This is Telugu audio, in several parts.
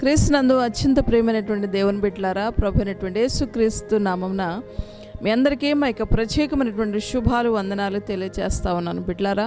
క్రీస్తునందు అత్యంత ప్రేమైనటువంటి దేవుని బిడ్డలారా ప్రభు అయినటువంటి యేసుక్రీస్తు నామంన మీ అందరికీ మా యొక్క ప్రత్యేకమైనటువంటి శుభాలు వందనాలు తెలియజేస్తా ఉన్నాను బిడ్డలారా.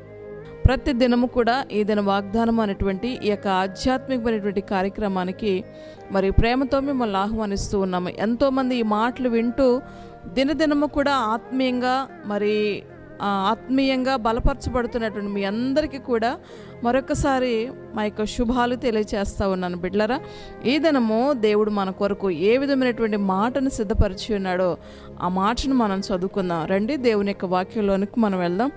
ప్రతి దినము కూడా ఈ దిన వాగ్దానం అనేటువంటి ఈ యొక్క ఆధ్యాత్మికమైనటువంటి కార్యక్రమానికి మరి ప్రేమతో మిమ్మల్ని ఆహ్వానిస్తూ ఉన్నాము. ఎంతోమంది ఈ మాటలు వింటూ దినదినము కూడా ఆత్మీయంగా మరి ఆత్మీయంగా బలపరచబడుతున్నటువంటి మీ అందరికీ కూడా మరొకసారి మా యొక్క శుభాలు తెలియచేస్తా ఉన్నాను బిడ్లరా ఈ దినము దేవుడు మన కొరకు ఏ విధమైనటువంటి మాటను సిద్ధపరిచి ఉన్నాడో ఆ మాటను మనం చదువుకుందాం. రండి దేవుని యొక్క వాక్యంలోనికి మనం వెళ్దాం.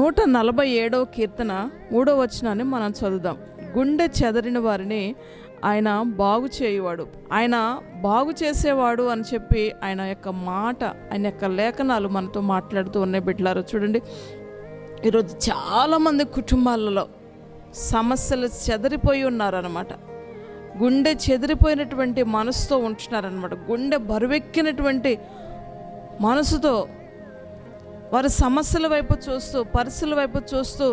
నూట నలభై ఏడవ కీర్తన మూడో వచనాన్ని మనం చదువుదాం. గుండె చెదరిన వారిని ఆయన బాగు చేయువాడు. ఆయన బాగు చేసేవాడు అని చెప్పి ఆయన యొక్క మాట ఆయన యొక్క లేఖనాలు మనతో మాట్లాడుతూ ఉన్నాయి బిడ్డలారు. చూడండి ఈరోజు చాలామంది కుటుంబాలలో సమస్యలు చెదరిపోయి ఉన్నారనమాట గుండె చెదిరిపోయినటువంటి మనసుతో ఉంటున్నారనమాట గుండె బరువెక్కినటువంటి మనసుతో వారి సమస్యల వైపు చూస్తూ పరిస్థితుల వైపు చూస్తూ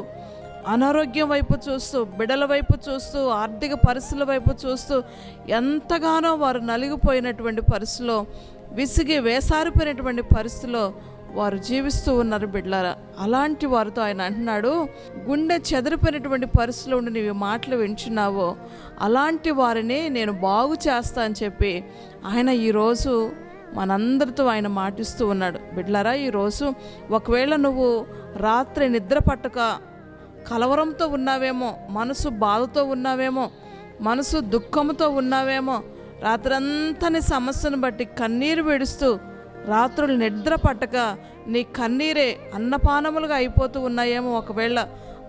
అనారోగ్యం వైపు చూస్తూ బిడల వైపు చూస్తూ ఆర్థిక పరిస్థితుల వైపు చూస్తూ ఎంతగానో వారు నలిగిపోయినటువంటి పరిస్థితిలో విసిగి వేసారిపోయినటువంటి పరిస్థితిలో వారు జీవిస్తూ ఉన్నారు బిడ్లారా. అలాంటి వారితో ఆయన అంటున్నాడు గుండె చెదిరిపోయినటువంటి పరిస్థితిలో ఉండి నీవు మాటలు వింటున్నావో అలాంటి వారిని నేను బాగు చేస్తా అని చెప్పి ఆయన ఈరోజు మనందరితో ఆయన మాటిస్తూ ఉన్నాడు. బిడ్లారా ఈరోజు ఒకవేళ నువ్వు రాత్రి నిద్ర పట్టక కలవరంతో ఉన్నావేమో మనసు బాధతో ఉన్నావేమో మనసు దుఃఖంతో ఉన్నావేమో రాత్రంతా నీ సమస్యను బట్టి కన్నీరు విడుస్తూ రాత్రులు నిద్ర పట్టక నీ కన్నీరే అన్నపానములుగా అయిపోతూ ఉన్నాయేమో ఒకవేళ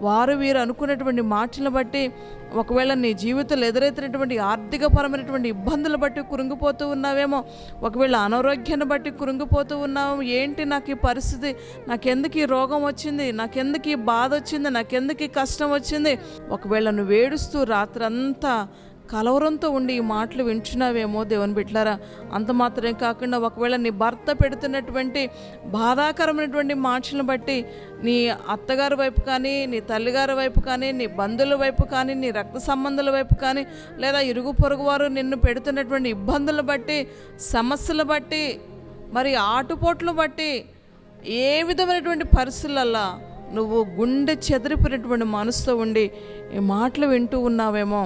వారు వీరు అనుకున్నటువంటి మాటలను బట్టి ఒకవేళ నీ జీవితంలో ఎదురైతున్నటువంటి ఆర్థికపరమైనటువంటి ఇబ్బందులు బట్టి కురుంగిపోతూ ఉన్నావేమో ఒకవేళ అనారోగ్యాన్ని బట్టి కురుంగిపోతూ ఉన్నావు ఏంటి నాకు ఈ పరిస్థితి? నాకెందుకు ఈ రోగం వచ్చింది? నాకెందుకు ఈ బాధ వచ్చింది? నాకెందుకు ఈ కష్టం వచ్చింది? ఒకవేళ నువ్వు ఏడుస్తూ రాత్రంతా కలవరంతో ఉండి ఈ మాటలు వింటున్నావేమో దేవుని బిడ్డలారా. అంత మాత్రమే కాకుండా ఒకవేళ నీ భర్త పెడుతున్నటువంటి బాధాకరమైనటువంటి మాటలను బట్టి నీ అత్తగారి వైపు కానీ నీ తల్లిగారి వైపు కానీ నీ బంధువుల వైపు కానీ నీ రక్త సంబంధాల వైపు కానీ లేదా ఇరుగు పొరుగు వారు నిన్ను పెడుతున్నటువంటి ఇబ్బందులు బట్టి సమస్యలు బట్టి మరి ఆటుపోట్లు బట్టి ఏ విధమైనటువంటి పరిస్థితులల్లా నువ్వు గుండె చెదిరిపోయినటువంటి మనసుతో ఉండి ఈ మాటలు వింటూ ఉన్నావేమో.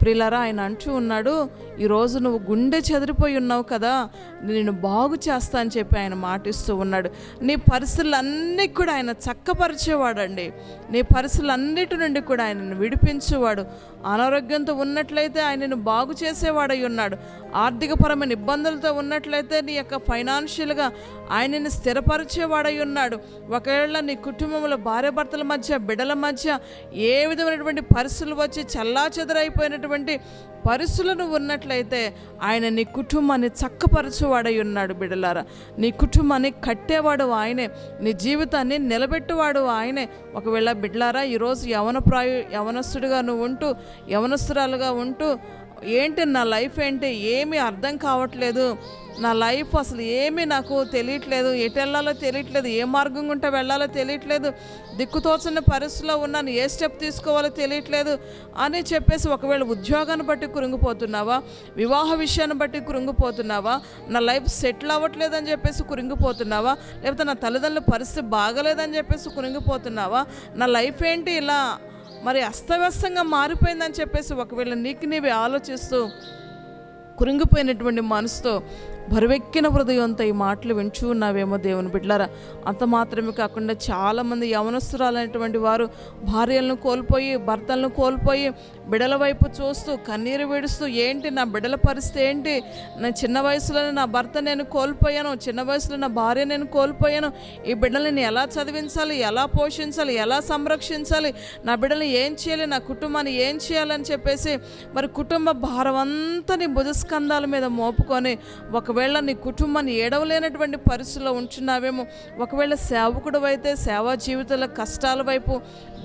ప్రిలరా ఆయన అంటూ ఉన్నాడు ఈరోజు నువ్వు గుండె చెదిరిపోయి ఉన్నావు కదా నేను బాగు చేస్తా అని చెప్పి ఆయన మాటిస్తూ ఉన్నాడు. నీ పరిస్థితులన్నీ కూడా ఆయన చక్కపరిచేవాడండి. నీ పరిస్థితులన్నిటి నుండి కూడా ఆయనను విడిపించేవాడు. అనారోగ్యంతో ఉన్నట్లయితే ఆయనను బాగు చేసేవాడై ఉన్నాడు. ఆర్థికపరమైన ఇబ్బందులతో ఉన్నట్లయితే నీ యొక్క ఫైనాన్షియల్గా ఆయనని స్థిరపరిచేవాడై ఉన్నాడు. ఒకవేళ నీ కుటుంబంలో భార్యాభర్తల మధ్య బిడల మధ్య ఏ విధమైనటువంటి పరిస్థితులు వచ్చి చల్లా చెదరైపోయినటువంటి పరిస్థితులను ఉన్నట్లయితే ఆయన నీ కుటుంబాన్ని చక్కపరచువాడై ఉన్నాడు బిడలారా. నీ కుటుంబాన్ని కట్టేవాడు ఆయనే. నీ జీవితాన్ని నిలబెట్టువాడు ఆయనే. ఒకవేళ బిడ్లారా ఈరోజు యవన ప్రాయు యవనస్తుడిగా నువ్వు ఉంటూ యవనస్తురాలుగా ఉంటూ ఏంటి నా లైఫ్ ఏంటి? ఏమీ అర్థం కావట్లేదు. నా లైఫ్ అసలు ఏమీ నాకు తెలియట్లేదు. ఎటు వెళ్ళాలో తెలియట్లేదు. ఏ మార్గం గుంటే వెళ్ళాలో తెలియట్లేదు. దిక్కుతోచని పరిస్థితిలో ఉన్నాను. ఏ స్టెప్ తీసుకోవాలో తెలియట్లేదు అని చెప్పేసి ఒకవేళ ఉద్యోగాన్ని బట్టి కురింగిపోతున్నావా? వివాహ విషయాన్ని బట్టి కురింగిపోతున్నావా? నా లైఫ్ సెటిల్ అవ్వట్లేదని చెప్పేసి కురింగిపోతున్నావా? లేకపోతే నా తల్లిదండ్రుల పరిస్థితి బాగలేదని చెప్పేసి కురింగిపోతున్నావా? నా లైఫ్ ఏంటి ఇలా మరి అస్తవ్యస్తంగా మారిపోయిందని చెప్పేసి ఒకవేళ నీకు నీవే ఆలోచిస్తూ కురింగిపోయినటువంటి మనసుతో బరువెక్కిన హృదయంతో ఈ మాటలు వింటూ ఉన్నావేమో దేవుని బిడ్డలారా. అంత మాత్రమే కాకుండా చాలామంది యవనస్తురాలైనటువంటి వారు భార్యలను కోల్పోయి భర్తలను కోల్పోయి బిడల వైపు చూస్తూ కన్నీరు విడుస్తూ ఏంటి నా బిడ్డల పరిస్థితి ఏంటి? నా చిన్న వయసులోనే నా భర్త నేను కోల్పోయాను చిన్న వయసులో నా భార్య నేను కోల్పోయాను. ఈ బిడ్డలని ఎలా చదివించాలి? ఎలా పోషించాలి? ఎలా సంరక్షించాలి? నా బిడ్డలు ఏం చేయాలి? నా కుటుంబాన్ని ఏం చేయాలని చెప్పేసి మరి కుటుంబ భారం అంతా నీ భుజస్కంధాల మీద మోపుకొని ఒక ఒకవేళ నీ కుటుంబాన్ని ఏడవలేనటువంటి పరిస్థితిలో ఉంటున్నావేమో ఒకవేళ సేవకుడు అయితే సేవా జీవితంలో కష్టాల వైపు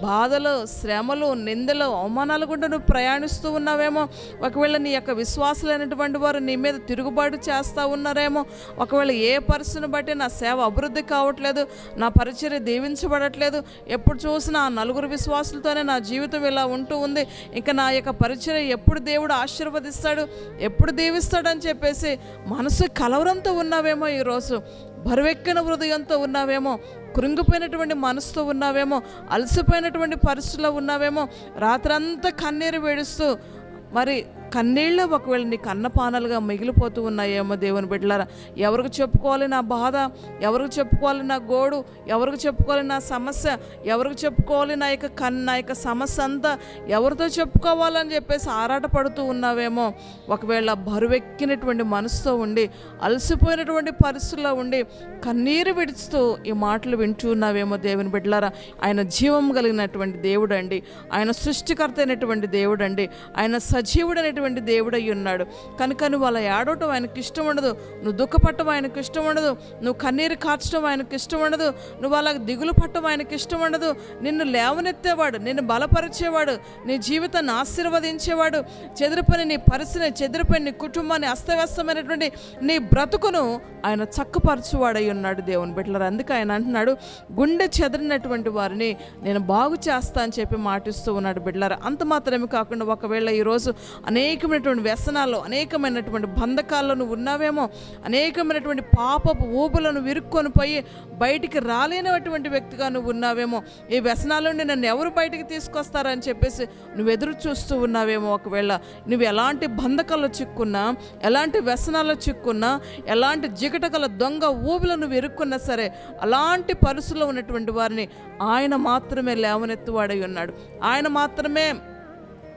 బాధలు శ్రమలు నిందలు అవమానాలు గుండా నువ్వు ప్రయాణిస్తూ ఉన్నావేమో ఒకవేళ నీ యొక్క విశ్వాసులైనటువంటి వారు నీ మీద తిరుగుబాటు చేస్తూ ఉన్నారేమో ఒకవేళ ఏ పరిస్థితిని బట్టి నా సేవ అభివృద్ధి కావట్లేదు నా పరిచర్య దీవించబడట్లేదు ఎప్పుడు చూసినా ఆ నలుగురు విశ్వాసులతోనే నా జీవితం ఇలా ఉంటూ ఉంది ఇంకా నా యొక్క పరిచర్య ఎప్పుడు దేవుడు ఆశీర్వదిస్తాడు ఎప్పుడు దీవిస్తాడని చెప్పేసి మనసు కలవరంతో ఉన్నావేమో ఈరోజు బరువెక్కిన హృదయంతో ఉన్నావేమో కృంగిపోయినటువంటి మనసుతో ఉన్నావేమో అలసిపోయినటువంటి పరిస్థితుల్లో ఉన్నావేమో రాత్రంతా కన్నీరు వేడుస్తూ మరి కన్నీళ్ళు ఒకవేళ నీ కన్నపానాలుగా మిగిలిపోతూ ఉన్నాయేమో దేవుని బిడ్డలారా ఎవరికి చెప్పుకోవాలి నా బాధ ఎవరికి చెప్పుకోవాలి నా గోడు ఎవరికి చెప్పుకోవాలి నా సమస్య ఎవరికి చెప్పుకోవాలి నా యొక్క కన్ నా యొక్క సమస్య అంతా ఎవరితో చెప్పుకోవాలని చెప్పేసి ఆరాటపడుతూ ఉన్నావేమో ఒకవేళ బరువెక్కినటువంటి మనసుతో ఉండి అలసిపోయినటువంటి పరిస్థితుల్లో ఉండి కన్నీరు విడుస్తూ ఈ మాటలు వింటూ ఉన్నావేమో దేవుని బిడ్డలారా ఆయన జీవం కలిగినటువంటి దేవుడు అండి ఆయన సృష్టికర్త అయినటువంటి దేవుడు అండి ఆయన సజీవుడు అనేటువంటి దేవుడై ఉన్నాడు. కనుక నువ్వు అలా ఏడవటం ఆయనకి ఇష్టం ఉండదు. నువ్వు దుఃఖపట్టడం ఆయనకి ఇష్టం ఉండదు. నువ్వు కన్నీరు కార్చడం ఆయనకి ఇష్టం ఉండదు. నువ్వు అలా దిగులు పట్టడం ఆయనకి ఇష్టం ఉండదు. నిన్ను లేవనెత్తేవాడు నిన్ను బలపరిచేవాడు నీ జీవితాన్ని ఆశీర్వదించేవాడు చెదిరిపోయిన నీ పరిస్థితిని చెదిరిపోయిన నీ కుటుంబాన్ని అస్తవ్యస్తమైనటువంటి నీ బ్రతుకును ఆయన చక్కపరచువాడై ఉన్నాడు దేవుని బిడ్డలారు. అందుకే ఆయన అంటున్నాడు గుండె చెదిరినటువంటి వారిని నేను బాగు చేస్తా అని చెప్పి మాటిస్తూ ఉన్నాడు బిడ్డలారు. అంత మాత్రమే కాకుండా ఒకవేళ ఈరోజు అనేక అనేకమైనటువంటి వ్యసనాల్లో అనేకమైనటువంటి బంధకాల్లో నువ్వు ఉన్నావేమో అనేకమైనటువంటి పాపపు ఊబులను విరుక్కొని పోయి బయటికి రాలేనటువంటి వ్యక్తిగా నువ్వు ఉన్నావేమో. ఈ వ్యసనాల నుండి నన్ను ఎవరు బయటికి తీసుకొస్తారని చెప్పేసి నువ్వు ఎదురు చూస్తూ ఉన్నావేమో ఒకవేళ. నువ్వు ఎలాంటి బంధకాల్లో చిక్కున్నా ఎలాంటి వ్యసనాల్లో చిక్కున్నా ఎలాంటి జిగటగల దొంగ ఊబులను నువ్వు ఇరుక్కున్నా సరే అలాంటి పరుసులో ఉన్నటువంటి వారిని ఆయన మాత్రమే లేవనెత్తువాడై ఉన్నాడు. ఆయన మాత్రమే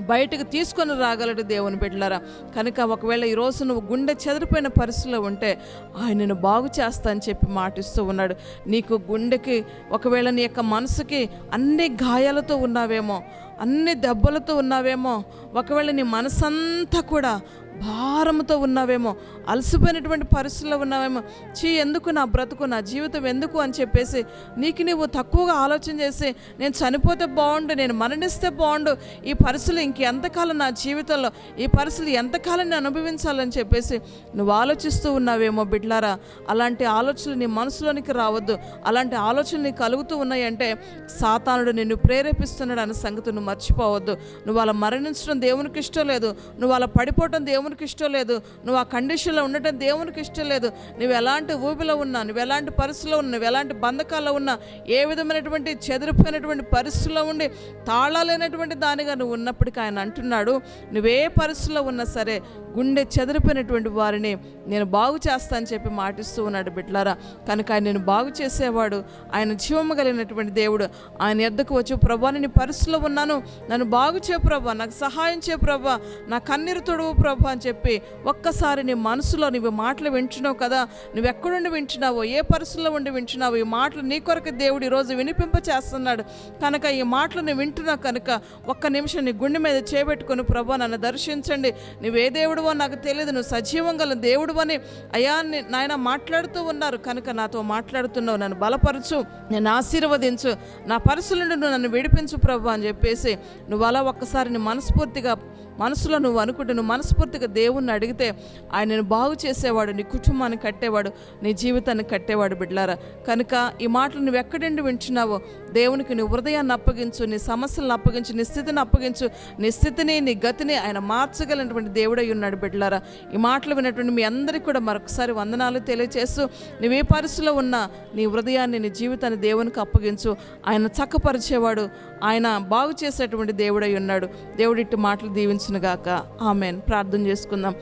బయటకు తీసుకొని రాగలడు దేవుని బిడ్డలారా. కనుక ఒకవేళ ఈరోజు నువ్వు గుండె చెదిరిపోయిన పరిస్థితిలో ఉంటే ఆయనను బాగు చేస్తా అని చెప్పి మాటిస్తూ ఉన్నాడు. నీకు గుండెకి ఒకవేళ నీ యొక్క మనసుకి అన్ని గాయాలతో ఉన్నావేమో అన్ని దెబ్బలతో ఉన్నావేమో ఒకవేళ నీ మనసంతా కూడా భారంతో ఉన్నావేమో అలసిపోయినటువంటి పరిస్థితుల్లో ఉన్నావేమో చీ ఎందుకు నా బ్రతుకు నా జీవితం ఎందుకు అని చెప్పేసి నీకు నువ్వు తక్కువగా ఆలోచన చేసి నేను చనిపోతే బాగుండు నేను మరణిస్తే బాగుండు ఈ పరిస్థితులు ఇంకెంతకాలం నా జీవితంలో ఈ పరిస్థితులు ఎంతకాలం నేను అనుభవించాలని చెప్పేసి నువ్వు ఆలోచిస్తూ ఉన్నావేమో బిడ్లారా? అలాంటి ఆలోచనలు నీ మనసులోనికి రావద్దు. అలాంటి ఆలోచనలు నీకు కలుగుతూ ఉన్నాయంటే సాతానుడు నిన్ను ప్రేరేపిస్తున్నాడు అనే సంగతి నువ్వు మర్చిపోవద్దు. నువ్వు అలా మరణించడం దేవునికి ఇష్టం లేదు. నువ్వు అలా పడిపోవటం దేవునికి ఇష్టం లేదు. నువ్వు ఆ కండిషన్లో ఉండటం దేవునికి ఇష్టం లేదు. నువ్వు ఎలాంటి ఊబిలో ఉన్నా నువ్వు ఎలాంటి పరిస్థితిలో ఉన్నా నువ్వు ఎలాంటి బంధకాల్లో ఉన్నా ఏ విధమైనటువంటి చెదిరిపోయినటువంటి పరిస్థితుల్లో ఉండి తాళాలైనటువంటి దానిగా నువ్వు ఉన్నప్పటికీ ఆయన అంటున్నాడు నువ్వే పరిస్థితిలో ఉన్నా సరే గుండె చెదిరిపోయినటువంటి వారిని నేను బాగు చేస్తా అని చెప్పి మాటిస్తూ ఉన్నాడు బిడ్లారా కనుక ఆయన నేను బాగు చేసేవాడు ఆయన జీవము కలిగినటువంటి దేవుడు. ఆయన ఎద్దకు వచ్చి ప్రభా నేను పరిస్థితిలో ఉన్నాను. నన్ను బాగు చే ప్రభా. నాకు సహాయం చే ప్రభా. నా కన్నీరు తొడువు ప్రభా. అని చెప్పి ఒక్కసారి నీ మనసులో నువ్వు మాటలు వింటున్నావు కదా నువ్వు ఎక్కడుండి వింటున్నావో ఏ పరిస్థితుల్లో ఉండి వింటున్నావు ఈ మాటలు నీ కొరకు దేవుడు ఈరోజు వినిపింప చేస్తున్నాడు కనుక ఈ మాటలు నువ్వు వింటున్నావు కనుక ఒక్క నిమిషం నీ గుండె మీద చేపెట్టుకుని ప్రభా నన్ను దర్శించండి. నువ్వే దేవుడువో నాకు తెలియదు నువ్వు సజీవం గల దేవుడు అని అయ్యా నాయన మాట్లాడుతూ ఉన్నారు. కనుక నాతో మాట్లాడుతున్నావు నన్ను బలపరచు నేను ఆశీర్వదించు నా పరిస్థితుల నుండి నువ్వు నన్ను విడిపించు ప్రభు అని చెప్పేసి నువ్వు అలా ఒక్కసారి నీ మనస్ఫూర్తిగా మనసులో నువ్వు అనుకుంటే నువ్వు మనస్ఫూర్తిగా దేవుణ్ణి అడిగితే ఆయనను బాగు చేసేవాడు నీ కుటుంబాన్ని కట్టేవాడు నీ జీవితాన్ని కట్టేవాడు బిడ్లారా కనుక ఈ మాటలు నువ్వు ఎక్కడండి వింటున్నావో దేవునికి నీ హృదయాన్ని అప్పగించు నీ సమస్యలను అప్పగించు నీ స్థితిని అప్పగించు నీ స్థితిని నీ గతిని ఆయన మార్చగలిగినటువంటి దేవుడై ఉన్నాడు బిడ్డలారా. ఈ మాటలు విన్నటువంటి మీ అందరికీ కూడా మరొకసారి వందనాలు తెలియచేస్తూ నువ్వు ఏ పరిస్థితిలో ఉన్న నీ హృదయాన్ని నీ జీవితాన్ని దేవునికి అప్పగించు. ఆయన చక్కపరిచేవాడు ఆయన బాగు చేసేటువంటి దేవుడై ఉన్నాడు. దేవుడిట్టి మాటలు దీవించునుగాక ఆమెన్. ప్రార్థన చేసుకుందాం.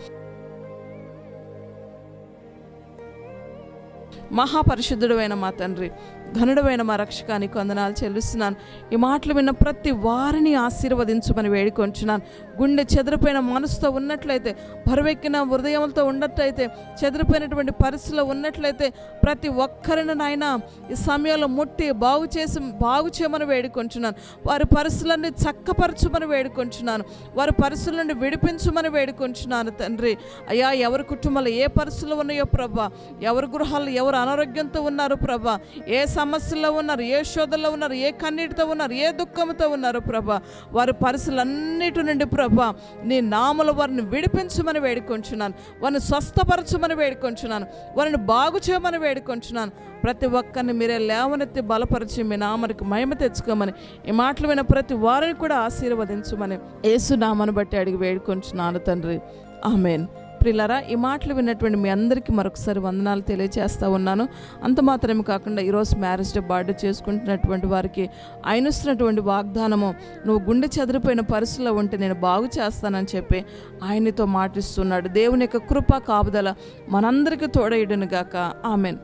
మహాపరిశుద్ధుడైన మా తండ్రి ఘనుడమైన మా రక్షకానికి వందనాలు చెల్లిస్తున్నాను. ఈ మాటలు విన్న ప్రతి వారిని ఆశీర్వదించమని వేడుకొంచున్నాను. గుండె చెదిరిపోయిన మనసుతో ఉన్నట్లయితే బరువెక్కిన హృదయంతో ఉన్నట్లయితే చెదిరిపోయినటువంటి పరిస్థితిలో ఉన్నట్లయితే ప్రతి ఒక్కరిని నాయన ఈ సమయంలో ముట్టి బాగు చేసి బాగు చేయమని వేడుకొంచున్నాను. వారి పరిస్థితులన్నీ చక్కపరచమని వేడుకొంచున్నాను. వారి పరిస్థితుల నుండి విడిపించమని వేడుకొంచున్నాను తండ్రి. అయ్యా ఎవరి కుటుంబాలు ఏ పరిస్థితులు ఉన్నాయో ప్రభా ఎవరి గృహాలు ఎవరు అనారోగ్యంతో ఉన్నారు ప్రభా ఏ సమస్యలో ఉన్నారు ఏ శోధలో ఉన్నారు ఏ కన్నీటితో ఉన్నారు ఏ దుఃఖంతో ఉన్నారు ప్రభా. వారి పరిస్థితులన్నిటి నుండి ప్రభా నీ నామలు వారిని విడిపించమని వేడుకొంచున్నాను. వారిని స్వస్థపరచమని వేడుకొంచున్నాను. వారిని బాగు చేయమని వేడుకొంచున్నాను. ప్రతి ఒక్కరిని మీరే లేవనెత్తి బలపరిచి మీ నామరికి మహిమ తెచ్చుకోమని ఈ మాటలు విన ప్రతి వారిని కూడా ఆశీర్వదించమని యేసు నామను బట్టి అడిగి వేడుకొంచున్నాను తండ్రి. ఆమెన్. ప్రిలరా ఈ మాటలు విన్నటువంటి మీ అందరికీ మరొకసారి వందనాలు తెలియజేస్తూ ఉన్నాను. అంత మాత్రమే కాకుండా ఈరోజు మ్యారేజ్ డే బర్త్డే చేసుకుంటున్నటువంటి వారికి ఆయన ఇస్తున్నటువంటి వాగ్దానము నువ్వు గుండె చెదిరిపోయిన పరిస్థితిలో ఉంటే నేను బాగు చేస్తానని చెప్పి ఆయనతో మాటిస్తున్నాడు. దేవుని యొక్క కృప కాపుదల మనందరికీ తోడైడును గాక. ఆమెన్.